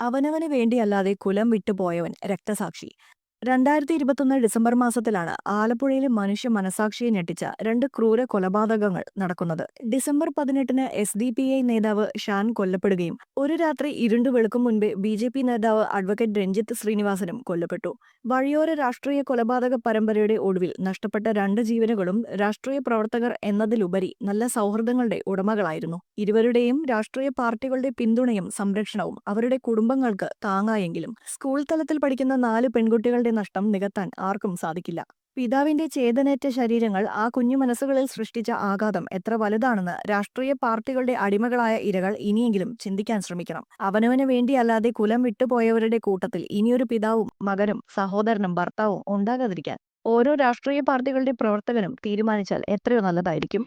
അവനവന് വേണ്ടിയല്ലാതെ കുലം വിട്ടുപോയവൻ രക്തസാക്ഷി. രണ്ടായിരത്തി ഇരുപത്തൊന്ന് ഡിസംബർ മാസത്തിലാണ് ആലപ്പുഴയിലെ മനുഷ്യ മനസാക്ഷിയെ ഞെട്ടിച്ച രണ്ട് ക്രൂര കൊലപാതകങ്ങൾ നടക്കുന്നത്. ഡിസംബർ പതിനെട്ടിന് എസ് ഡി പി ഐ നേതാവ് ഷാൻ കൊല്ലപ്പെടുകയും ഒരു രാത്രി ഇരുണ്ടു വെളുക്കും മുൻപേ ബി ജെ പി നേതാവ് അഡ്വക്കേറ്റ് രഞ്ജിത്ത് ശ്രീനിവാസനും കൊല്ലപ്പെട്ടു. വഴിയോര രാഷ്ട്രീയ കൊലപാതക പരമ്പരയുടെ ഒടുവിൽ നഷ്ടപ്പെട്ട രണ്ട് ജീവനുകളും രാഷ്ട്രീയ പ്രവർത്തകർ എന്നതിലുപരി നല്ല സൗഹൃദങ്ങളുടെ ഉടമകളായിരുന്നു. ഇരുവരുടെയും രാഷ്ട്രീയ പാർട്ടികളുടെ പിന്തുണയും സംരക്ഷണവും അവരുടെ കുടുംബങ്ങൾക്ക് താങ്ങായെങ്കിലും സ്കൂൾ തലത്തിൽ പഠിക്കുന്ന നാല് പെൺകുട്ടികളുടെ നഷ്ടം നികത്താൻ ആർക്കും സാധിക്കില്ല. പിതാവിന്റെ ചേതനേറ്റ ശരീരങ്ങൾ ആ കുഞ്ഞു മനസ്സുകളിൽ സൃഷ്ടിച്ച ആഘാതം എത്ര വലുതാണെന്ന് രാഷ്ട്രീയ പാർട്ടികളുടെ അടിമകളായ ഇരകൾ ഇനിയെങ്കിലും ചിന്തിക്കാൻ ശ്രമിക്കണം. അവനവന് വേണ്ടിയല്ലാതെ കുലം വിട്ടുപോയവരുടെ കൂട്ടത്തിൽ ഇനിയൊരു പിതാവും മകനും സഹോദരനും ഭർത്താവും ഉണ്ടാകാതിരിക്കാൻ ഓരോ രാഷ്ട്രീയ പാർട്ടികളുടെ പ്രവർത്തകനും തീരുമാനിച്ചാൽ എത്രയോ നല്ലതായിരിക്കും.